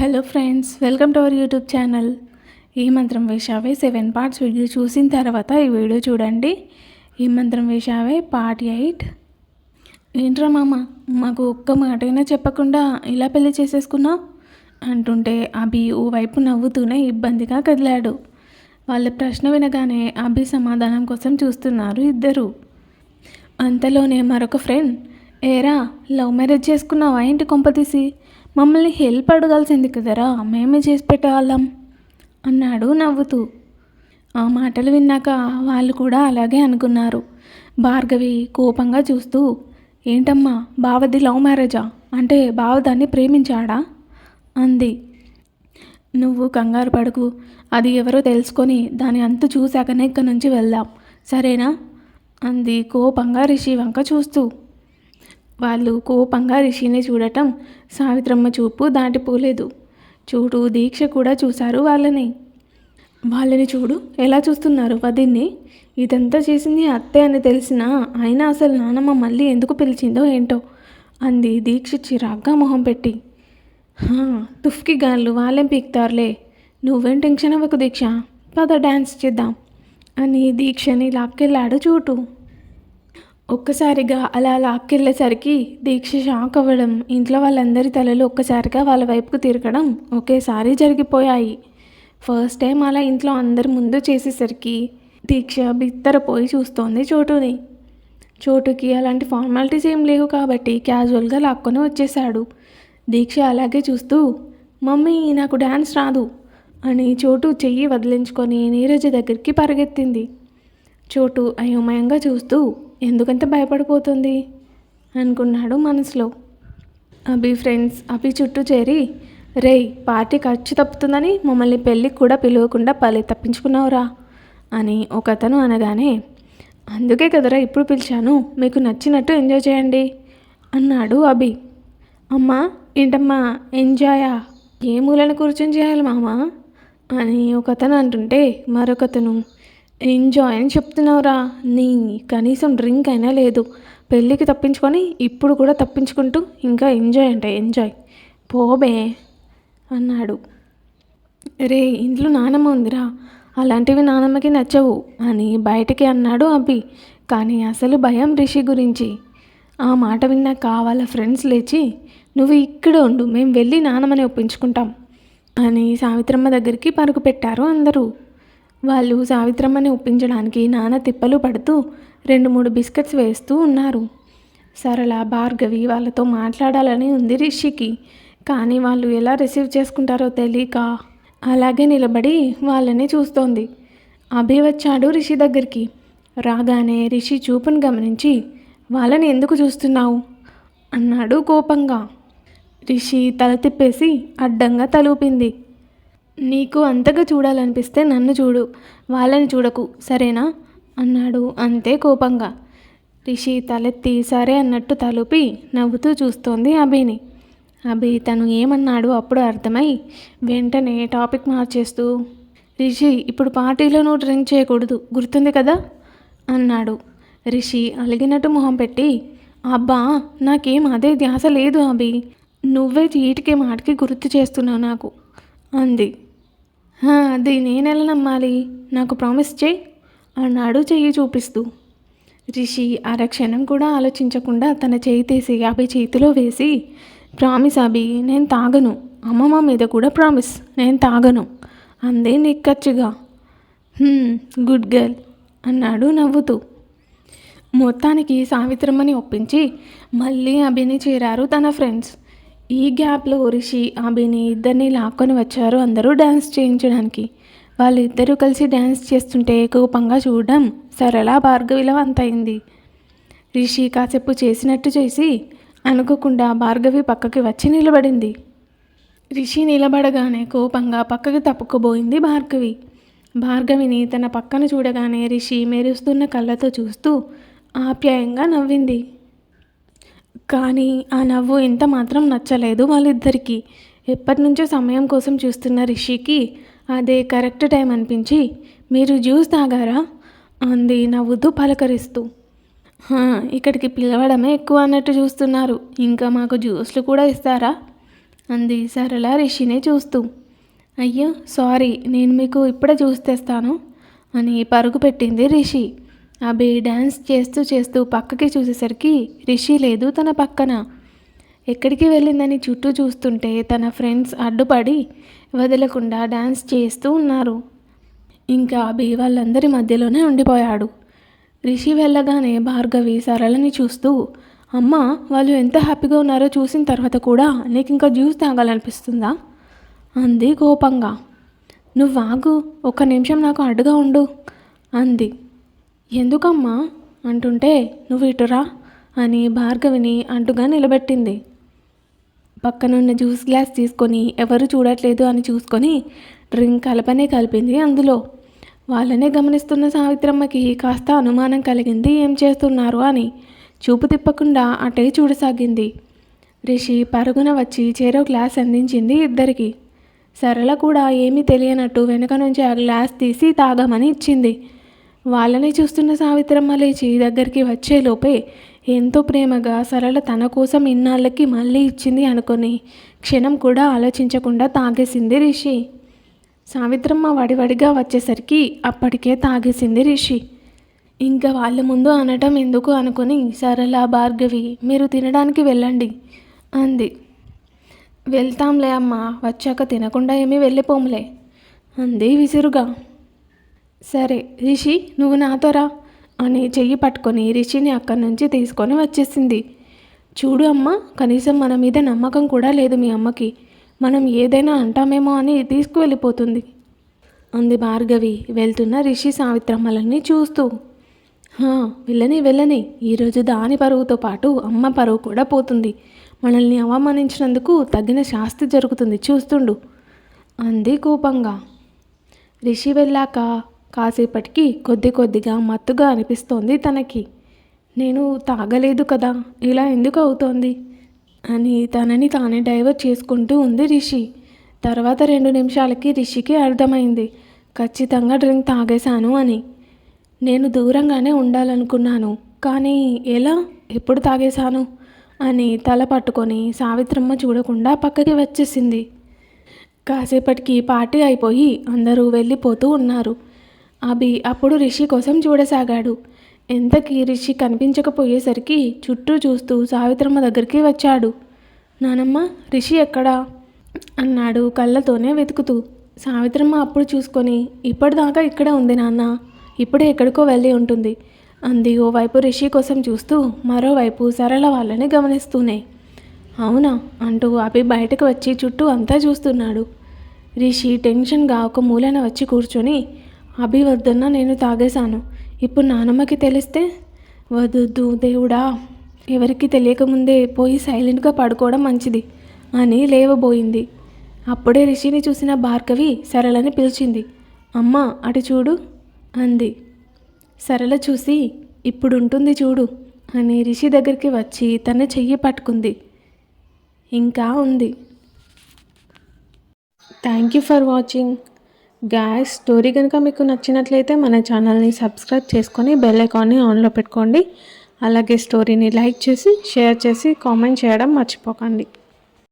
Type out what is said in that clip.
Hello friends welcome to our YouTube channel ఈ మంత్రం వేషావే seven parts video చూసిన తర్వాత ఈ వీడియో చూడండి. ఈ మంత్రం వేషావే పార్ట్ ఎయిట్ ఏంట్రా మామ మాకు ఒక్క మాటైనా చెప్పకుండా ఇలా పెళ్ళి చేసేసుకున్నావు? అంటుంటే అభి ఓ వైపు నవ్వుతూనే ఇబ్బందిగా కదిలాడు. వాళ్ళ ప్రశ్న వినగానే అభి సమాధానం కోసం చూస్తున్నారు ఇద్దరు. అంతలోనే మరొక ఫ్రెండ్ ఏరా లవ్ మ్యారేజ్ చేసుకున్నావా ఏంటి కొంపతీసి మమ్మల్ని హెల్ప్ అడగాల్సింది కదరా మేమే చేసి పెట్టేవాళ్ళం అన్నాడు నవ్వుతూ. ఆ మాటలు విన్నాక వాళ్ళు కూడా అలాగే అనుకున్నారు. భార్గవి కోపంగా చూస్తూ ఏంటమ్మా బావది లవ్ మ్యారేజా? అంటే బావ దాన్ని ప్రేమించాడా? అంది. నువ్వు కంగారు పడుకు అది ఎవరో తెలుసుకొని దాని అంతు చూశాకనే ఇక్కడి నుంచి వెళ్దాం సరేనా? అంది కోపంగా రిషి వంక చూస్తూ. వాళ్ళు కోపంగా రిషిని చూడటం సావిత్రమ్మ చూపు దాటిపోలేదు. చూడు దీక్ష కూడా చూశారు వాళ్ళని. వాళ్ళని చూడు ఎలా చూస్తున్నారు వదిన్ని? ఇదంతా చేసింది అత్తే అని తెలిసినా అయినా అసలు నానమ్మ మళ్ళీ ఎందుకు పిలిచిందో ఏంటో అంది దీక్ష చిరాగ్గా మొహం పెట్టి. "హా, తుఫ్కి గాళ్ళు వాళ్ళేం పీక్తారులే. నువ్వేం టెన్షన్ అవ్వకు దీక్ష. పద డ్యాన్స్ చేద్దాం. అని దీక్షని లాక్కెళ్ళాడు చూటు. ఒక్కసారిగా అలా లాక్కెళ్ళేసరికి దీక్ష షాక్ అవ్వడం ఇంట్లో వాళ్ళందరి తలలు ఒక్కసారిగా వాళ్ళ వైపుకు తిరగడం ఒకేసారి జరిగిపోయాయి. ఫస్ట్ టైం అలా ఇంట్లో అందరి ముందు చేసేసరికి దీక్ష బిత్తరపోయి చూస్తోంది చోటుని. చోటుకి అలాంటి ఫార్మాలిటీస్ ఏం లేవు కాబట్టి క్యాజువల్గా లాక్కొని వచ్చేసాడు దీక్ష అలాగే చూస్తూ మమ్మీ నాకు డ్యాన్స్ రాదు అని చోటు చెయ్యి వదిలించుకొని నీరజ దగ్గరికి పరిగెత్తింది. చోటు అయోమయంగా చూస్తూ ఎందుకంత భయపడిపోతుంది? అనుకున్నాడు మనసులో. అభి ఫ్రెండ్స్ అభి చుట్టూ చేరి రేయ్ పార్టీ ఖర్చు తప్పుతుందని మమ్మల్ని పెళ్ళికి కూడా పిలవకుండా పలే తప్పించుకున్నావురా అని ఒక అతను అనగానే అందుకే కదరా ఇప్పుడు పిలిచాను మీకు నచ్చినట్టు ఎంజాయ్ చేయండి అన్నాడు అభి. అమ్మా ఏంటమ్మా ఎంజాయా? ఏ మూలను కూర్చొని చేయాలి మామా? అని ఒకతను అంటుంటే మరొకతను ఎంజాయ్ అని చెప్తున్నావురా. నీ కనీసం డ్రింక్ అయినా లేదు. పెళ్ళికి తప్పించుకొని ఇప్పుడు కూడా తప్పించుకుంటూ ఇంకా ఎంజాయ్ అంట ఎంజాయ్ పోబే అన్నాడు. రే ఇంట్లో నానమ్మ ఉందిరా. అలాంటివి నానమ్మకి నచ్చవు అని బయటికి అన్నాడు అభి. కానీ అసలు భయం రిషి గురించి. ఆ మాట విన్నాక వాళ్ళ ఫ్రెండ్స్ లేచి నువ్వు ఇక్కడ ఉండు మేము వెళ్ళి నానమ్మని ఒప్పించుకుంటాం అని సావిత్రమ్మ దగ్గరికి పరుగు పెట్టారు అందరూ. వాళ్ళు సావిత్రమ్మని ఒప్పించడానికి నాన్న తిప్పలు పడుతూ రెండు మూడు బిస్కెట్స్ వేస్తూ ఉన్నారు. సరళ భార్గవి వాళ్ళతో మాట్లాడాలని ఉంది రిషికి. కానీ వాళ్ళు ఎలా రిసీవ్ చేసుకుంటారో తెలియక అలాగే నిలబడి వాళ్ళని చూస్తోంది. అభి వచ్చాడు రిషి దగ్గరికి. రాగానే రిషి చూపును గమనించి వాళ్ళని ఎందుకు చూస్తున్నావు? అన్నాడు కోపంగా. రిషి తల తిప్పేసి అడ్డంగా తలూపింది. నీకు అంతగా చూడాలనిపిస్తే నన్ను చూడు వాళ్ళని చూడకు సరేనా? అన్నాడు అంతే కోపంగా. రిషి తలెత్తి సరే అన్నట్టు తలుపి నవ్వుతూ చూస్తోంది అభిని. అభి తను ఏమన్నాడు అప్పుడు అర్థమై వెంటనే టాపిక్ మార్చేస్తూ రిషి ఇప్పుడు పార్టీలో నువ్వు డ్రింక్ చేయకూడదు గుర్తుంది కదా? అన్నాడు. రిషి అలిగినట్టు మొహం పెట్టి అబ్బా నాకేం అదే ధ్యాస లేదు అభి. నువ్వే చీటికి మాటికి గుర్తు చేస్తున్నావు నాకు. అంది. అది అది నేనెలా నమ్మాలి? నాకు ప్రామిస్ చేయి. అన్నాడు చెయ్యి చూపిస్తూ. రిషి అరక్షణం కూడా ఆలోచించకుండా తన చేయి తీసి అభి చేతిలో వేసి ప్రామిస్ అభి నేను తాగను. అమ్మమ్మ మీద కూడా ప్రామిస్. నేను తాగను. అందే నిక్కచ్చిగా. గుడ్ గర్ల్ అన్నాడు నవ్వుతూ. మొత్తానికి సావిత్రమ్మని ఒప్పించి మళ్ళీ అభిని చేరారు తన ఫ్రెండ్స్. ఈ గ్యాప్లో రిషి అభిని ఇద్దరిని లాక్కొని వచ్చారు అందరూ డ్యాన్స్ చేయించడానికి. వాళ్ళిద్దరూ కలిసి డ్యాన్స్ చేస్తుంటే కోపంగా చూడడం సరళ భార్గవిలో అంతయింది రిషి కాసేపు చేసినట్టు చేసి అనుకోకుండా భార్గవి పక్కకి వచ్చి నిలబడింది. రిషి నిలబడగానే కోపంగా పక్కకి తప్పుకుపోయింది భార్గవి. భార్గవిని తన పక్కన చూడగానే రిషి మెరుస్తున్న కళ్ళతో చూస్తూ ఆప్యాయంగా నవ్వింది. కానీ ఆ నవ్వు ఎంత మాత్రం నచ్చలేదు వాళ్ళిద్దరికీ. ఎప్పటి నుంచో సమయం కోసం చూస్తున్న రిషికి అదే కరెక్ట్ టైం అనిపించి మీరు జ్యూస్ తాగారా? అంది నవ్వుతూ పలకరిస్తూ. ఇక్కడికి పిలవడమే ఎక్కువ అన్నట్టు చూస్తున్నారు. ఇంకా మాకు జ్యూస్లు కూడా ఇస్తారా? అంది సరళ రిషినే చూస్తూ. అయ్యో సారీ నేను మీకు ఇప్పుడే జ్యూస్ తెస్తాను అని పరుగు పెట్టింది రిషి. అభి డ్యాన్స్ చేస్తూ చేస్తూ పక్కకి చూసేసరికి రిషి లేదు తన పక్కన. ఎక్కడికి వెళ్ళిందని చుట్టూ చూస్తుంటే తన ఫ్రెండ్స్ అడ్డుపడి వదలకుండా డ్యాన్స్ చేస్తూ ఉన్నారు. ఇంకా అభి వాళ్ళందరి మధ్యలోనే ఉండిపోయాడు. రిషి వెళ్ళగానే భార్గవి సరళని చూస్తూ అమ్మ వాళ్ళు ఎంత హ్యాపీగా ఉన్నారో చూసిన తర్వాత కూడా నీకు ఇంకా జ్యూస్ తాగాలనిపిస్తుందా? అంది కోపంగా. నువ్వు వాగు ఒక్క నిమిషం నాకు అడ్డుగా ఉండు అంది. ఎందుకమ్మా? అంటుంటే నువ్వు ఇటురా? అని భార్గవిని అంటుగా నిలబెట్టింది. పక్కనున్న జ్యూస్ గ్లాస్ తీసుకొని ఎవరు చూడట్లేదు అని చూసుకొని డ్రింక్ కలపనే కలిపింది అందులో. వాళ్ళనే గమనిస్తున్న సావిత్రమ్మకి కాస్త అనుమానం కలిగింది ఏం చేస్తున్నారు? అని చూపు తిప్పకుండా అటే చూడసాగింది. రిషి పరుగున వచ్చి చేరో గ్లాస్ అందించింది ఇద్దరికి. సరళ కూడా ఏమీ తెలియనట్టు వెనక నుంచి ఆ గ్లాస్ తీసి తాగమని ఇచ్చింది. వాళ్ళని చూస్తున్న సావిత్రమ్మ లేచి దగ్గరికి వచ్చేలోపే ఎంతో ప్రేమగా సరళ తన కోసం ఇన్నాళ్ళకి మళ్ళీ ఇచ్చింది అనుకొని క్షణం కూడా ఆలోచించకుండా తాగేసింది రిషి. సావిత్రమ్మ వడివడిగా వచ్చేసరికి అప్పటికే తాగేసింది రిషి. ఇంకా వాళ్ళ ముందు అనటం ఎందుకు అనుకుని సరళ భార్గవి మీరు తినడానికి వెళ్ళండి అంది. వెళ్తాంలే అమ్మా వచ్చాక తినకుండా ఏమీ వెళ్ళిపోములే అంది విసురుగా. సరే రిషి నువ్వు నాతో రా అని చెయ్యి పట్టుకొని రిషిని అక్కడి నుంచి తీసుకొని వచ్చేసింది. చూడు అమ్మ కనీసం మన మీద నమ్మకం కూడా లేదు మీ అమ్మకి. మనం ఏదైనా అంటామేమో అని తీసుకువెళ్ళిపోతుంది. అంది భార్గవి వెళ్తున్న రిషి సావిత్రమ్మలని చూస్తూ. వెళ్ళని వెళ్ళని. ఈరోజు దాని పరువుతో పాటు అమ్మ పరువు కూడా పోతుంది. మనల్ని అవమానించినందుకు తగిన శాస్తి జరుగుతుంది చూస్తుండు. అంది కోపంగా. రిషి వెళ్ళాక కాసేపటికి కొద్ది కొద్దిగా మత్తుగా అనిపిస్తోంది తనకి. నేను తాగలేదు కదా ఇలా ఎందుకు అవుతోంది? అని తనని తానే డైవర్ట్ చేసుకుంటూ ఉంది రిషి. తర్వాత రెండు నిమిషాలకి రిషికి అర్థమైంది. ఖచ్చితంగా డ్రింక్ తాగేశాను అని. నేను దూరంగానే ఉండాలనుకున్నాను కానీ ఎలా? ఎప్పుడు తాగేశాను? అని తల పట్టుకొని సావిత్రమ్మ చూడకుండా పక్కకి వచ్చేసింది. కాసేపటికి పార్టీ అయిపోయి అందరూ వెళ్ళిపోతూ ఉన్నారు. అభి అప్పుడు రిషి కోసం చూడసాగాడు. ఎంతకీ రిషి కనిపించకపోయేసరికి చుట్టూ చూస్తూ సావిత్రమ్మ దగ్గరికి వచ్చాడు. నానమ్మ రిషి ఎక్కడా? అన్నాడు కళ్ళతోనే వెతుకుతూ. సావిత్రమ్మ అప్పుడు చూసుకొని ఇప్పటిదాకా ఇక్కడే ఉంది నాన్న. ఇప్పుడే ఎక్కడికో వెళ్ళి ఉంటుంది. అంది ఓవైపు రిషి కోసం చూస్తూ మరోవైపు సరళ వాళ్ళని గమనిస్తూనే. అవునా? అంటూ అభి బయటకు వచ్చి చుట్టూ అంతా చూస్తున్నాడు. రిషి టెన్షన్గా ఒక మూలన వచ్చి కూర్చొని అభి వద్దన్న నేను తాగేశాను. ఇప్పుడు నానమ్మకి తెలిస్తే వద్దొద్దు దేవుడా ఎవరికి తెలియకముందే పోయి సైలెంట్గా పడుకోవడం మంచిది అని లేవబోయింది. అప్పుడే రిషిని చూసిన భార్గవి సరళని పిలిచింది. అమ్మ అటు చూడు అంది. సరళ చూసి ఇప్పుడు ఉంటుంది చూడు అని రిషి దగ్గరికి వచ్చి తన చెయ్యి పట్టుకుంది. ఇంకా ఉంది. Thank you for watching. Gas story కనుక మీకు నచ్చినట్లయితే మన ఛానల్ని సబ్స్క్రైబ్ చేసుకొని బెల్ ఐకాన్ని ఆన్లో పెట్టుకోండి. అలాగే స్టోరీని లైక్ చేసి షేర్ చేసి కామెంట్ చేయడం మర్చిపోకండి.